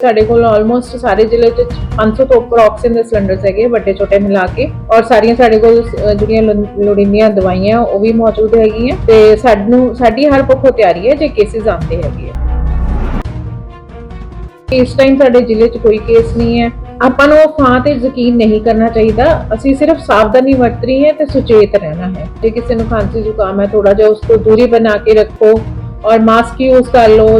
ਸਾਡੇ ਕੋਲ ਆਲਮੋਸਟ ਸਾਰੇ ਜ਼ਿਲ੍ਹੇ 'ਚ 500 ਤੋਂ ਉੱਪਰ ਆਕਸੀਜਨ ਦੇ ਸਿਲੰਡਰਸ ਹੈਗੇ, ਵੱਡੇ ਛੋਟੇ ਮਿਲਾ ਕੇ। ਔਰ ਸਾਰੀਆਂ ਸਾਡੇ ਕੋਲ ਜਿਹੜੀਆਂ ਲੋੜੀਂਦੀਆਂ ਦਵਾਈਆਂ, ਉਹ ਵੀ ਮੌਜੂਦ ਹੈਗੀਆਂ। ਤੇ ਸਾਨੂੰ, ਸਾਡੀ ਹਰ ਪੱਖੋਂ ਤਿਆਰੀ ਹੈ, ਜੇ ਕੇਸਿਸ ਆਉਂਦੇ ਹੈਗੇ ਇਸ ਟਾਈਮ ਸਾਡੇ ਜ਼ਿਲ੍ਹੇ 'ਚ ਕੋਈ ਕੇਸ ਨਹੀਂ ਹੈ। ਆਪਾਂ ਨੂੰ ਥਾਂ ਤੇ ਯਕੀਨ ਨਹੀਂ ਕਰਨਾ ਚਾਹੀਦਾ। ਅਸੀਂ ਸਿਰਫ ਸਾਵਧਾਨੀ ਵਰਤਣੀ ਹੈ ਤੇ ਸੁਚੇਤ ਰਹਿਣਾ ਹੈ। ਜੇ ਕਿਸੇ ਨੂੰ ਖਾਂਸੀ ਜ਼ੁਕਾਮ ਹੈ ਥੋੜਾ ਜਿਹਾ ਉਸ ਤੋਂ ਦੂਰੀ ਬਣਾ ਕੇ ਰੱਖੋ। ਔਰ ਮਾਸਕ ਯੂਜ਼ ਕਰ ਲਓ।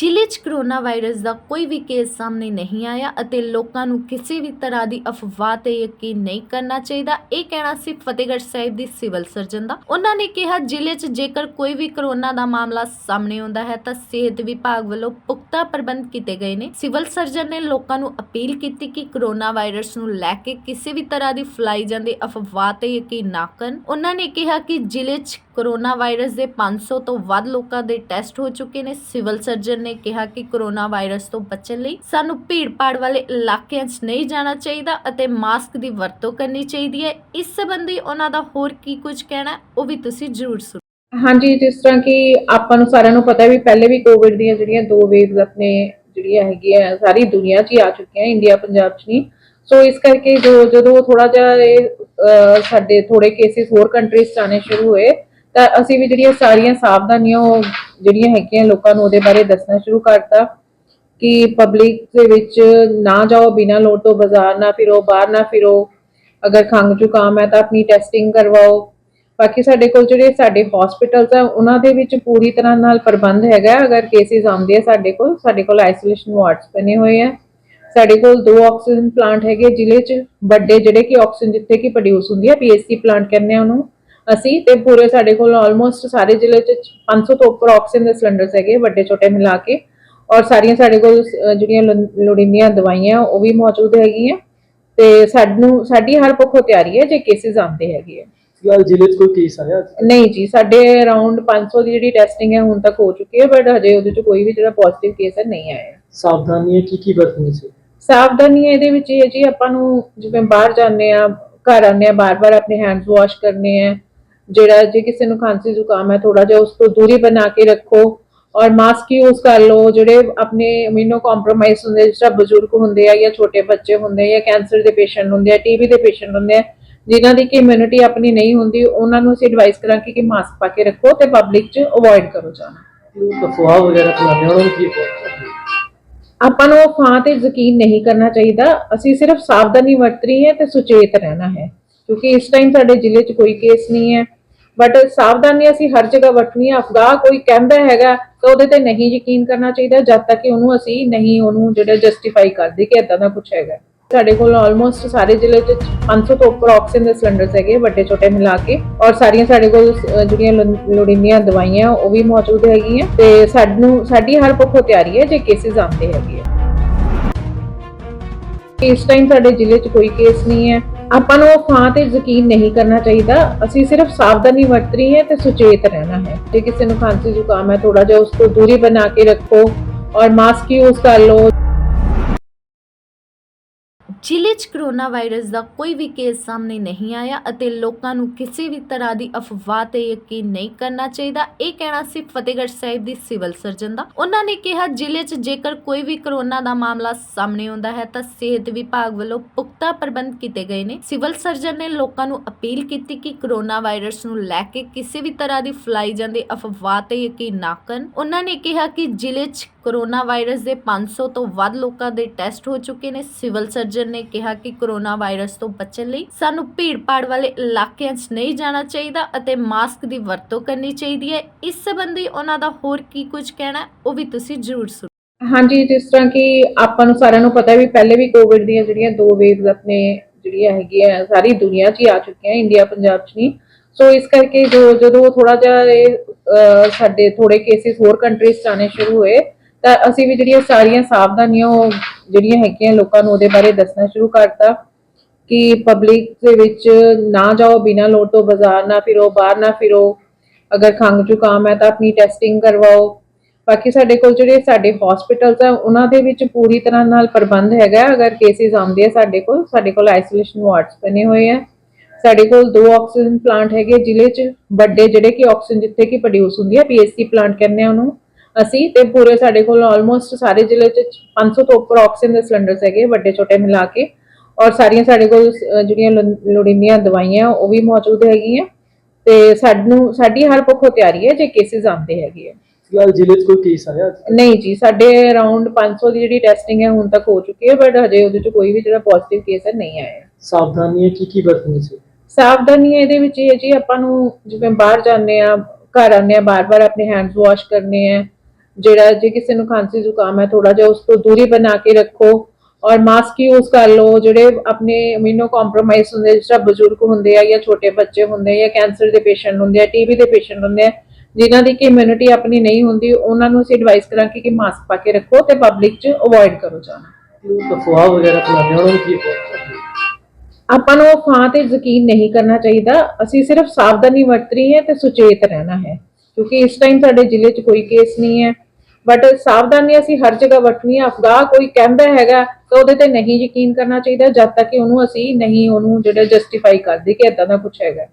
ਜ਼ਿਲ੍ਹੇ 'ਚ ਕਰੋਨਾ ਵਾਇਰਸ ਦਾ ਕੋਈ ਵੀ ਕੇਸ ਸਾਹਮਣੇ ਨਹੀਂ ਆਇਆ ਅਤੇ ਲੋਕਾਂ ਨੂੰ ਕਿਸੇ ਵੀ ਤਰ੍ਹਾਂ ਦੀ ਅਫਵਾਹ ਤੇ ਯਕੀਨ ਨਹੀਂ ਕਰਨਾ ਚਾਹੀਦਾ। ਇਹ ਕਹਿਣਾ ਸੀ ਫਤਿਹਗੜ੍ਹ ਸਾਹਿਬ ਦੀ ਸਿਵਲ ਸਰਜਨ ਦਾ। ਉਹਨਾਂ ਨੇ ਕਿਹਾ, ਜ਼ਿਲ੍ਹੇ 'ਚ ਜੇਕਰ ਕੋਈ ਵੀ ਕਰੋਨਾ ਦਾ ਮਾਮਲਾ ਸਾਹਮਣੇ ਆਉਂਦਾ ਹੈ ਤਾਂ ਸਿਹਤ ਵਿਭਾਗ ਵੱਲੋਂ ਪੁਖਤਾ ਪ੍ਰਬੰਧ ਕੀਤੇ ਗਏ ਨੇ। ਸਿਵਲ ਸਰਜਨ ਨੇ ਲੋਕਾਂ ਨੂੰ ਅਪੀਲ ਕੀਤੀ ਕਿ ਕਰੋਨਾ ਵਾਇਰਸ ਨੂੰ ਲੈ ਕੇ ਕਿਸੇ ਵੀ ਤਰ੍ਹਾਂ ਦੀ ਫੈਲਾਈ ਜਾਂਦੀ ਅਫਵਾਹ ਤੇ ਯਕੀਨ ਨਾ ਕਰਨ। ਉਹਨਾਂ ਨੇ ਕਿਹਾ ਕਿ ਜ਼ਿਲ੍ਹੇ 'ਚ ਕਰੋਨਾ ਵਾਇਰਸ ਦੇ 500 ਤੋਂ ਵੱਧ ਲੋਕਾਂ ਦੇ ਟੈਸਟ ਹੋ ਚੁੱਕੇ ਨੇ। ਸਿਵਲ ਸਰਜਨ ਨੇ ਕਿਹਾ ਕਿ ਕਰੋਨਾ ਵਾਇਰਸ ਤੋਂ ਬਚਣ ਲਈ ਸਾਨੂੰ ਭੀੜ-ਭਾੜ ਵਾਲੇ ਇਲਾਕਿਆਂ 'ਚ ਨਹੀਂ ਜਾਣਾ ਚਾਹੀਦਾ ਅਤੇ ਮਾਸਕ ਦੀ ਵਰਤੋਂ ਕਰਨੀ ਚਾਹੀਦੀ ਹੈ। ਇਸ ਸੰਬੰਧੀ ਉਹਨਾਂ ਦਾ ਹੋਰ ਕੀ ਕੁਝ ਕਹਿਣਾ ਉਹ ਵੀ ਤੁਸੀਂ ਜ਼ਰੂਰ ਸੁਣੋ। ਹਾਂਜੀ, ਜਿਸ ਤਰ੍ਹਾਂ ਕਿ ਆਪਾਂ ਨੂੰ ਸਾਰਿਆਂ ਨੂੰ ਪਤਾ ਵੀ ਪਹਿਲੇ ਵੀ ਕੋਵਿਡ ਦੀਆਂ ਜਿਹੜੀਆਂ ਦੋ ਵੇਵਸ ਆਪਣੇ ਜਿਹੜੀਆਂ ਹੈਗੀਆਂ ਸਾਰੀ ਦੁਨੀਆ 'ਚ ਹੀ ਆ ਚੁੱਕੀਆਂ ਇੰਡੀਆ ਪੰਜਾਬ 'ਚ ਨਹੀਂ। ਸੋ ਇਸ ਕਰਕੇ ਜੋ ਜਦੋਂ ਥੋੜਾ ਜਿਹਾ ਇਹ ਸਾਡੇ ਥੋੜੇ ਕੇਸਿਸ ਹੋਰ ਕੰਟਰੀਜ਼ 'ਚ ਆਉਣੇ ਸ਼ੁਰੂ ਹੋਏ ਤਾਂ ਅਸੀਂ ਵੀ ਜਿਹੜੀਆਂ ਸਾਰੀਆਂ ਸਾਵਧਾਨੀਆਂ ਉਹ ਜਿਹੜੀਆਂ ਹੈਗੀਆਂ ਲੋਕਾਂ ਨੂੰ ਉਹਦੇ ਬਾਰੇ ਦੱਸਣਾ ਸ਼ੁਰੂ ਕਰਤਾ ਕਿ ਪਬਲਿਕ ਦੇ ਵਿੱਚ ਨਾ ਜਾਓ, ਬਿਨਾਂ ਲੋੜ ਤੋਂ ਬਾਜ਼ਾਰ ਨਾ ਫਿਰੋ, ਬਾਹਰ ਨਾ ਫਿਰੋ। ਅਗਰ ਖੰਘ ਜ਼ੁਕਾਮ ਹੈ ਤਾਂ ਆਪਣੀ ਟੈਸਟਿੰਗ ਕਰਵਾਓ। ਬਾਕੀ ਸਾਡੇ ਕੋਲ ਜਿਹੜੇ ਸਾਡੇ ਹਸਪੀਟਲਸ ਆ, ਉਹਨਾਂ ਦੇ ਵਿੱਚ ਪੂਰੀ ਤਰ੍ਹਾਂ ਨਾਲ ਪ੍ਰਬੰਧ ਹੈਗਾ। ਅਗਰ ਕੇਸਿਸ ਆਉਂਦੇ ਆ ਸਾਡੇ ਕੋਲ ਸਾਡੇ ਕੋਲ ਆਈਸੋਲੇਸ਼ਨ ਵਾਰਡਸ ਬਣੇ ਹੋਏ ਆ। ਸਾਡੇ ਕੋਲ ਦੋ ਆਕਸੀਜਨ ਪਲਾਂਟ ਹੈਗੇ ਜ਼ਿਲ੍ਹੇ 'ਚ, ਵੱਡੇ ਜਿਹੜੇ ਕਿ ਆਕਸੀਜਨ ਜਿੱਥੇ ਕਿ ਪ੍ਰੋਡਿਊਸ ਹੁੰਦੀ ਹੈ ਪੀਐਸਸੀ ਪਲਾਂਟ ਕਹਿੰਦੇ ਆ ਉਹਨੂੰ। ਅਸੀਂ ਤੇ ਪੂਰੇ ਸਾਡੇ ਕੋਲ ਆਲਮੋਸਟ ਸਾਰੇ ਜ਼ਿਲ੍ਹੇ 'ਚ 500 ਤੋਂ ਉੱਪਰ ਆਕਸੀਜਨ ਦੇ ਸਿਲੰਡਰਸ ਹੈਗੇ ਵੱਡੇ ਛੋਟੇ ਮਿਲਾ ਕੇ। ਔਰ ਸਾਰੀਆਂ ਸਾਡੇ ਕੋਲ ਜਿਹੜੀਆਂ ਲੋੜੀਂਦੀਆਂ ਦਵਾਈਆਂ ਉਹ ਵੀ ਮੌਜੂਦ ਹੈਗੀਆਂ। ਤੇ ਸਾਨੂੰ ਸਾਡੀ ਹਰ ਪੱਖੋਂ ਤਿਆਰੀ ਹੈ ਜੇ ਕੇਸਿਸ ਆਉਂਦੇ ਹੈਗੇ ਆ। ਫਿਲਹਾਲ ਜ਼ਿਲ੍ਹੇ 'ਚ ਕੋਈ ਕੇਸ ਆਇਆ ਨਹੀਂ ਜੀ ਸਾਡੇ ਅਰਾਊਂਡ 500 ਦੀ ਜਿਹੜੀ ਟੈਸਟਿੰਗ ਹੈ ਹੁਣ ਤੱਕ ਹੋ ਚੁੱਕੀ ਹੈ ਬਟ ਹਜੇ ਉਹਦੇ ਚ ਕੋਈ ਵੀ ਜਿਹੜਾ ਪੋਜ਼ਿਟਿਵ ਕੇਸ ਹੈ ਨਹੀਂ ਆਇਆ। ਸਾਵਧਾਨੀਆਂ ਕੀ ਕੀ ਵਰਤਣੀ ਸੀ? ਸਾਵਧਾਨੀਆਂ ਇਹਦੇ ਵਿੱਚ ਇਹ ਹੈ ਜੀ ਆਪਾਂ ਨੂੰ ਜਿਵੇਂ ਬਾਹਰ ਜਾਂਦੇ ਆ ਘਰ ਆਉਂਦੇ ਆ ਬਾਰ-ਬਾਰ ਆਪਣੇ ਹੈਂਡਸ ਵਾਸ਼ ਕਰਨੇ ਆ ਜਿਹੜਾ ਜੇ ਕਿਸੇ ਨੂੰ ਖਾਂਸੀ ਜ਼ੁਕਾਮ ਹੈ ਥੋੜਾ ਜਿਹਾ ਉਸ ਤੋਂ ਦੂਰੀ ਬਣਾ ਕੇ ਰੱਖੋ ਔਰ ਮਾਸਕ ਯੂਜ਼ ਕਰ ਲਓ। ਜਿਹੜੇ ਆਪਣੇ ਇਮਿਊਨੋ ਕੰਪਰੋਮਾਈਜ਼ ਹੁੰਦੇ ਜਿਸ ਤਰ੍ਹਾਂ ਬਜ਼ੁਰਗ ਹੁੰਦੇ ਆ ਜਾਂ ਛੋਟੇ ਬੱਚੇ ਹੁੰਦੇ ਆ ਜਾਂ ਕੈਂਸਰ ਦੇ ਪੇਸ਼ੈਂਟ ਹੁੰਦੇ ਆ ਟੀਬੀ ਦੇ ਪੇਸ਼ੈਂਟ ਹੁੰਦੇ ਆ ਜਿਨ੍ਹਾਂ ਦੀ ਕਿ ਇਮਿਊਨਿਟੀ ਆਪਣੀ ਨਹੀਂ ਹੁੰਦੀ ਉਹਨਾਂ ਨੂੰ ਅਸੀਂ ਐਡਵਾਈਸ ਕਰਾਂਗੇ ਕਿ ਮਾਸਕ ਪਾ ਕੇ ਰੱਖੋ ਤੇ ਪਬਲਿਕ 'ਚ ਅਵੋਇਡ ਕਰੋ ਜਾਣਾ। ਅਫਵਾਹ ਵਗੈਰਾ ਉਹਨਾਂ ਨੂੰ ਕੀ ਆਪਾਂ ਨੂੰ ਫਾਂ ਤੇ ਯਕੀਨ ਨਹੀਂ ਕਰਨਾ ਚਾਹੀਦਾ। ਅਸੀਂ ਸਿਰਫ ਸਾਵਧਾਨੀ ਵਰਤਣੀ ਹੈ ਤੇ ਸੁਚੇਤ ਰਹਿਣਾ ਹੈ। ਕਿਉਂਕਿ ਇਸ ਟਾਈਮ ਸਾਡੇ ਜ਼ਿਲ੍ਹੇ 'ਚ ਕੋਈ ਕੇਸ ਨਹੀਂ ਹੈ। ਬਟ ਸਾਵਧਾਨੀ ਅਸੀਂ ਹਰ ਜਗ੍ਹਾ ਵਰਤਣੀ ਹੈ ਅਫਵਾਹ ਕੋਈ ਕਹਿੰਦਾ ਹੈਗਾ ਤਾਂ ਉਹਦੇ ਤੇ ਨਹੀਂ ਯਕੀਨ ਕਰਨਾ ਚਾਹੀਦਾ, ਜਦ ਤੱਕ ਕਿ ਉਹਨੂੰ ਅਸੀਂ ਨਹੀਂ ਉਹਨੂੰ ਜਿਹੜਾ ਜਸਟੀਫਾਈ ਕਰਦੇ ਕਿ ਇਦਾਂ ਦਾ ਕੁਝ ਹੈਗਾ। ਸਾਡੇ ਕੋਲ ਆਲਮੋਸਟ ਸਾਰੇ ਜ਼ਿਲ੍ਹੇ 'ਚ 500 ਤੋਂ ਉੱਪਰ ਆਕਸੀਜਨ ਦੇ ਸਿਲੰਡਰਸ ਹੈਗੇ ਵੱਡੇ ਛੋਟੇ ਮਿਲਾ ਕੇ। ਔਰ ਸਾਰੀਆਂ ਸਾਡੇ ਕੋਲ ਜਿਹੜੀਆਂ ਲੋ- ਲੋੜੀਂਦੀਆਂ ਦਵਾਈਆਂ, ਉਹ ਵੀ ਮੌਜੂਦ ਹੈਗੀਆਂ। ਤੇ ਸਾਨੂੰ, ਸਾਡੀ ਹਰ ਪੱਖੋਂ ਤਿਆਰੀ ਹੈ ਜੇ ਕੇਸਿਸ ਆਉਂਦੇ ਹੈਗੇ ਇਸ ਟਾਈਮ ਸਾਡੇ ਜ਼ਿਲ੍ਹੇ 'ਚ ਕੋਈ ਕੇਸ ਨਹੀਂ ਹੈ। ਆਪਾਂ ਨੂੰ ਉਹ ਫਾਂ ਤੇ ਯਕੀਨ ਨਹੀਂ ਕਰਨਾ ਚਾਹੀਦਾ। ਅਸੀਂ ਸਿਰਫ ਸਾਵਧਾਨੀ ਵਰਤਣੀ ਹੈ ਤੇ ਸੁਚੇਤ ਰਹਿਣਾ ਹੈ। ਜੇ ਕਿਸੇ ਨੂੰ ਖਾਂਸੀ ਜ਼ੁਕਾਮ ਹੈ ਥੋੜਾ ਜਿਹਾ ਉਸ ਤੋਂ ਦੂਰੀ ਬਣਾ ਕੇ ਰੱਖੋ ਔਰ ਮਾਸਕ ਯੂਜ਼ ਕਰ ਲਓ। ਜ਼ਿਲ੍ਹੇ 'ਚ ਕਰੋਨਾ ਵਾਇਰਸ ਦਾ ਕੋਈ ਵੀ ਕੇਸ ਸਾਹਮਣੇ ਨਹੀਂ ਆਇਆ ਅਤੇ ਲੋਕਾਂ ਨੂੰ ਕਿਸੇ ਵੀ ਤਰ੍ਹਾਂ ਦੀ ਅਫਵਾਹ ਤੇ ਯਕੀਨ ਨਹੀਂ ਕਰਨਾ ਚਾਹੀਦਾ। ਇਹ ਕਹਿਣਾ ਸੀ ਫਤਿਹਗੜ੍ਹ ਸਾਹਿਬ ਦੀ ਸਿਵਲ ਸਰਜਨ ਦਾ। ਉਹਨਾਂ ਨੇ ਕਿਹਾ, ਜ਼ਿਲ੍ਹੇ 'ਚ ਜੇਕਰ ਕੋਈ ਵੀ ਕਰੋਨਾ ਦਾ ਮਾਮਲਾ ਸਾਹਮਣੇ ਆਉਂਦਾ ਹੈ, ਤਾਂ ਸਿਹਤ ਵਿਭਾਗ ਵੱਲੋਂ ਪੁਖਤਾ ਪ੍ਰਬੰਧ ਕੀਤੇ ਗਏ ਨੇ। ਸਿਵਲ ਸਰਜਨ ਨੇ ਲੋਕਾਂ ਨੂੰ ਅਪੀਲ ਕੀਤੀ ਕਿ ਕਰੋਨਾ ਵਾਇਰਸ ਨੂੰ ਲੈ ਕੇ ਕਿਸੇ ਵੀ ਤਰ੍ਹਾਂ ਦੀ ਫੈਲਾਈ ਜਾਂਦੀ ਅਫਵਾਹ ਤੇ ਯਕੀਨ ਨਾ ਕਰਨ। ਉਹਨਾਂ ਨੇ ਕਿਹਾ ਕਿ ਜ਼ਿਲ੍ਹੇ 'ਚ ਕਰੋਨਾ ਵਾਇਰਸ ਦੇ 500 ਤੋਂ ਵੱਧ ਲੋਕਾਂ ਦੇ ਟੈਸਟ ਹੋ ਚੁੱਕੇ ਨੇ। ਸਿਵਲ ਸਰਜਨ ਨੇ ਕਿਹਾ ਕਿ ਕਰੋਨਾ ਵਾਇਰਸ ਤੋਂ ਬਚਣ ਲਈ ਸਾਨੂੰ ਭੀੜ-ਭਾੜ ਵਾਲੇ ਇਲਾਕਿਆਂ 'ਚ ਨਹੀਂ ਜਾਣਾ ਚਾਹੀਦਾ ਅਤੇ ਮਾਸਕ ਦੀ ਵਰਤੋਂ ਕਰਨੀ ਚਾਹੀਦੀ ਹੈ। ਇਸ ਸੰਬੰਧੀ ਉਹਨਾਂ ਦਾ ਹੋਰ ਕੀ ਕੁਝ ਕਹਿਣਾ ਉਹ ਵੀ ਤੁਸੀਂ ਜ਼ਰੂਰ ਸੁਣੋ। ਹਾਂਜੀ, ਜਿਸ ਤਰ੍ਹਾਂ ਕਿ ਆਪਾਂ ਨੂੰ ਸਾਰਿਆਂ ਨੂੰ ਪਤਾ ਵੀ ਪਹਿਲੇ ਵੀ ਕੋਵਿਡ ਦੀਆਂ ਜਿਹੜੀਆਂ ਦੋ ਵੇਵਸ ਆਪਣੇ ਜਿਹੜੀਆਂ ਹੈਗੀਆਂ ਸਾਰੀ ਦੁਨੀਆ 'ਚ ਹੀ ਆ ਚੁੱਕੀਆਂ ਇੰਡੀਆ ਪੰਜਾਬ 'ਚ ਨਹੀਂ। ਸੋ ਇਸ ਕਰਕੇ ਜੋ ਜਦੋਂ ਥੋੜਾ ਜਿਹਾ ਇਹ ਸਾਡੇ ਥੋੜੇ ਕੇਸਿਸ ਹੋਰ ਕੰਟਰੀਜ਼ 'ਚ ਆਉਣੇ ਸ਼ੁਰੂ ਹੋਏ ਤਾਂ ਅਸੀਂ ਵੀ ਜਿਹੜੀਆਂ ਸਾਰੀਆਂ ਸਾਵਧਾਨੀਆਂ, ਉਹ ਜਿਹੜੀਆਂ ਹੈਗੀਆਂ ਲੋਕਾਂ ਨੂੰ ਉਹਦੇ ਬਾਰੇ ਦੱਸਣਾ ਸ਼ੁਰੂ ਕਰਤਾ ਕਿ ਪਬਲਿਕ ਦੇ ਵਿੱਚ ਨਾ ਜਾਓ, ਬਿਨਾਂ ਲੋੜ ਤੋਂ ਬਾਜ਼ਾਰ ਨਾ ਫਿਰੋ, ਬਾਹਰ ਨਾ ਫਿਰੋ। ਅਗਰ ਖੰਘ ਜ਼ੁਕਾਮ ਹੈ ਤਾਂ ਆਪਣੀ ਟੈਸਟਿੰਗ ਕਰਵਾਓ। ਬਾਕੀ ਸਾਡੇ ਕੋਲ ਜਿਹੜੇ ਸਾਡੇ ਹਸਪੀਟਲਸ ਆ ਉਹਨਾਂ ਦੇ ਵਿੱਚ ਪੂਰੀ ਤਰ੍ਹਾਂ ਨਾਲ ਪ੍ਰਬੰਧ ਹੈਗਾ। ਅਗਰ ਕੇਸਿਸ ਆਉਂਦੇ ਆ ਸਾਡੇ ਕੋਲ ਸਾਡੇ ਕੋਲ ਆਈਸੋਲੇਸ਼ਨ ਵਾਰਡਸ ਬਣੇ ਹੋਏ ਆ। ਸਾਡੇ ਕੋਲ ਦੋ ਆਕਸੀਜਨ ਪਲਾਂਟ ਹੈਗੇ ਜ਼ਿਲ੍ਹੇ 'ਚ, ਵੱਡੇ ਜਿਹੜੇ ਕਿ ਆਕਸੀਜਨ ਜਿੱਥੇ ਕਿ ਪ੍ਰੋਡਿਊਸ ਹੁੰਦੀ ਹੈ ਪੀਐਸਸੀ ਪਲਾਂਟ ਕਹਿੰਦੇ ਆ ਉਹਨੂੰ। ਅਸੀਂ ਤੇ ਪੂਰੇ ਸਾਡੇ ਕੋਲ ਆਲਮੋਸਟ ਸਾਰੇ ਜ਼ਿਲ੍ਹੇ ਚ 500 ਤੋਂ ਉੱਪਰ ਆਕਸੀਜਨ ਦੇ ਸਿਲੰਡਰਸ ਹੈਗੇ ਵੱਡੇ ਛੋਟੇ ਮਿਲਾ ਕੇ। ਔਰ ਸਾਰੀਆਂ ਸਾਡੇ ਕੋਲ ਜਿਹੜੀਆਂ ਲੋੜੀਂਦੀਆਂ ਦਵਾਈਆਂ ਉਹ ਵੀ ਮੌਜੂਦ ਹੈਗੀਆਂ। ਤੇ ਸਾਨੂੰ ਸਾਡੀ ਹਰ ਪੱਖੋਂ ਤਿਆਰੀ ਹੈ ਜੇ ਕੇਸਿਸ ਆਉਂਦੇ ਹੈਗੇ ਆ। ਫਿਲਹਾਲ ਜ਼ਿਲ੍ਹੇ 'ਚ ਕੋਈ ਕੇਸ ਆਇਆ ਨਹੀਂ ਜੀ ਸਾਡੇ ਅਰਾਊਂਡ 500 ਦੀ ਜਿਹੜੀ ਟੈਸਟਿੰਗ ਹੈ ਹੁਣ ਤੱਕ ਹੋ ਚੁੱਕੀ ਹੈ ਬਟ ਹਜੇ ਉਹਦੇ ਚ ਕੋਈ ਵੀ ਜਿਹੜਾ ਪੋਜ਼ਿਟਿਵ ਕੇਸ ਹੈ ਨਹੀਂ ਆਇਆ। ਸਾਵਧਾਨੀਆਂ ਕੀ ਕੀ ਵਰਤਣੀ ਸੀ? ਸਾਵਧਾਨੀ ਇਹਦੇ ਵਿੱਚ ਇਹ ਹੈ ਜੀ ਆਪਾਂ ਨੂੰ ਜਿਵੇਂ ਬਾਹਰ ਜਾਂਦੇ ਆ ਘਰ ਆਉਂਦੇ ਆ ਬਾਰ-ਬਾਰ ਆਪਣੇ ਹੈਂਡਸ ਵਾਸ਼ ਕਰਨੇ ਆ ਜਿਹੜਾ ਜੇ ਕਿਸੇ ਨੂੰ ਖਾਂਸੀ ਜ਼ੁਕਾਮ ਹੈ ਥੋੜਾ ਜਿਹਾ ਉਸ ਤੋਂ ਦੂਰੀ ਬਣਾ ਕੇ ਰੱਖੋ ਔਰ ਮਾਸਕ ਯੂਜ਼ ਕਰ ਲਓ। ਜਿਹੜੇ ਆਪਣੇ ਇਮਿਊਨੋ ਕੰਪਰੋਮਾਈਜ਼ ਹੁੰਦੇ ਜਿਸ ਤਰ੍ਹਾਂ ਬਜ਼ੁਰਗ ਹੁੰਦੇ ਆ ਜਾਂ ਛੋਟੇ ਬੱਚੇ ਹੁੰਦੇ ਆ ਜਾਂ ਕੈਂਸਰ ਦੇ ਪੇਸ਼ੈਂਟ ਹੁੰਦੇ ਆ ਟੀਬੀ ਦੇ ਪੇਸ਼ੈਂਟ ਹੁੰਦੇ ਆ ਜਿਨ੍ਹਾਂ ਦੀ ਕਿ ਇਮਿਊਨਿਟੀ ਆਪਣੀ ਨਹੀਂ ਹੁੰਦੀ ਉਹਨਾਂ ਨੂੰ ਅਸੀਂ ਐਡਵਾਈਸ ਕਰਾਂਗੇ ਕਿ ਮਾਸਕ ਪਾ ਕੇ ਰੱਖੋ ਤੇ ਪਬਲਿਕ 'ਚ ਅਵੋਇਡ ਕਰੋ ਜਾਣਾ। ਅਫਵਾਹ ਵਗੈਰਾ ਫੈਲਾਉਂਦੇ ਉਹਨਾਂ ਨੂੰ ਕੀ? ਆਪਾਂ ਨੂੰ ਅਫਵਾਹ ਤੇ ਯਕੀਨ ਨਹੀਂ ਕਰਨਾ ਚਾਹੀਦਾ। ਅਸੀਂ ਸਿਰਫ ਸਾਵਧਾਨੀ ਵਰਤਣੀ ਹੈ ਤੇ ਸੁਚੇਤ ਰਹਿਣਾ ਹੈ। ਕਿਉਂਕਿ ਇਸ ਟਾਈਮ ਸਾਡੇ ਜ਼ਿਲ੍ਹੇ 'ਚ ਕੋਈ ਕੇਸ ਨਹੀਂ ਹੈ। ਬਟ ਸਾਵਧਾਨੀ ਅਸੀਂ ਹਰ ਜਗ੍ਹਾ ਵਰਤਣੀ ਹੈ ਅਫਵਾਹ ਕੋਈ ਕਹਿੰਦਾ ਹੈਗਾ ਤਾਂ ਉਹਦੇ ਤੇ ਨਹੀਂ ਯਕੀਨ ਕਰਨਾ ਚਾਹੀਦਾ, ਜਦ ਤੱਕ ਕਿ ਉਹਨੂੰ ਅਸੀਂ ਨਹੀਂ, ਉਹਨੂੰ ਜਿਹੜਾ ਜਸਟੀਫਾਈ ਕਰਦੇ ਕਿ ਇਦਾਂ ਦਾ ਕੁਝ ਹੈਗਾ।